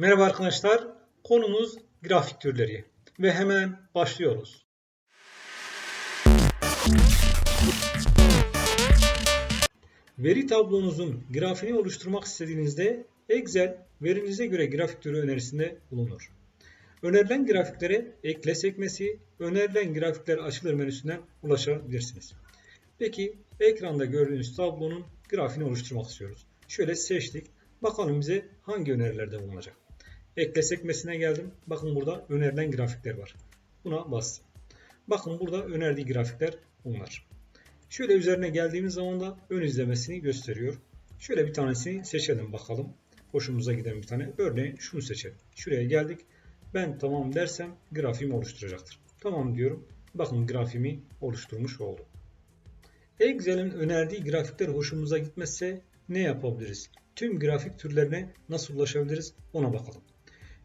Merhaba arkadaşlar. Konumuz grafik türleri ve hemen başlıyoruz. Veri tablonuzun grafiğini oluşturmak istediğinizde Excel verinize göre grafik türü önerisinde bulunur. Önerilen grafiklere ekle sekmesi, önerilen grafikler açılır menüsünden ulaşabilirsiniz. Peki ekranda gördüğünüz tablonun grafiğini oluşturmak istiyoruz. Şöyle seçtik. Bakalım bize hangi önerilerde bulunacak. Ekle sekmesine geldim. Bakın burada önerilen grafikler var. Buna bastım. Bakın burada önerdiği grafikler bunlar. Şöyle üzerine geldiğimiz zaman da ön izlemesini gösteriyor. Şöyle bir tanesini seçelim bakalım. Hoşumuza giden bir tane. Örneğin şunu seçelim. Şuraya geldik. Ben tamam dersem grafiğimi oluşturacaktır. Tamam diyorum. Bakın grafiğimi oluşturmuş oldu. Excel'in önerdiği grafikler hoşumuza gitmezse ne yapabiliriz? Tüm grafik türlerine nasıl ulaşabiliriz ona bakalım.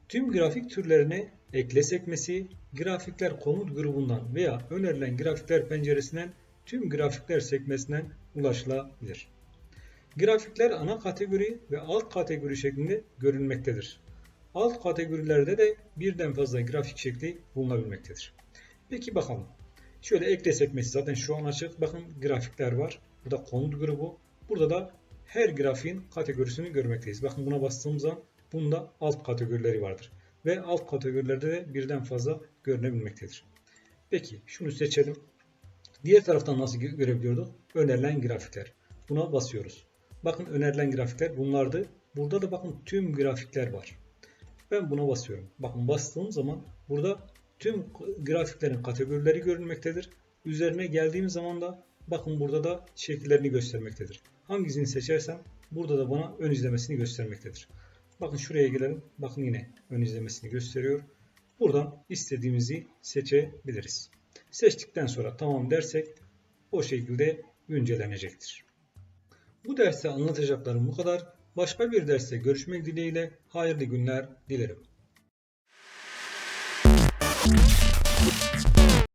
Tüm grafik türlerine ekle sekmesi, grafikler komut grubundan veya önerilen grafikler penceresinden tüm grafikler sekmesinden ulaşılabilir. Grafikler ana kategori ve alt kategori şeklinde görünmektedir. Alt kategorilerde de birden fazla grafik şekli bulunabilmektedir. Peki bakalım. Şöyle ekle sekmesi zaten şu an açık. Bakın grafikler var. Burada komut grubu. Burada da her grafiğin kategorisini görmekteyiz. Bakın buna bastığımız zaman bunda alt kategorileri vardır. Ve alt kategorilerde de birden fazla görünebilmektedir. Peki şunu seçelim. Diğer taraftan nasıl gö- görebiliyorduk? Önerilen grafikler. Buna basıyoruz. Bakın önerilen grafikler bunlardı. Burada da bakın tüm grafikler var. Ben buna basıyorum. Bakın bastığım zaman burada tüm grafiklerin kategorileri görünmektedir. Üzerine geldiğim zaman da bakın burada da şekillerini göstermektedir. Hangisini seçersem burada da bana ön izlemesini göstermektedir. Bakın şuraya gelelim. Bakın yine ön izlemesini gösteriyor. Buradan istediğimizi seçebiliriz. Seçtikten sonra tamam dersek o şekilde güncellenecektir. Bu derste anlatacaklarım bu kadar. Başka bir derste görüşmek dileğiyle hayırlı günler dilerim.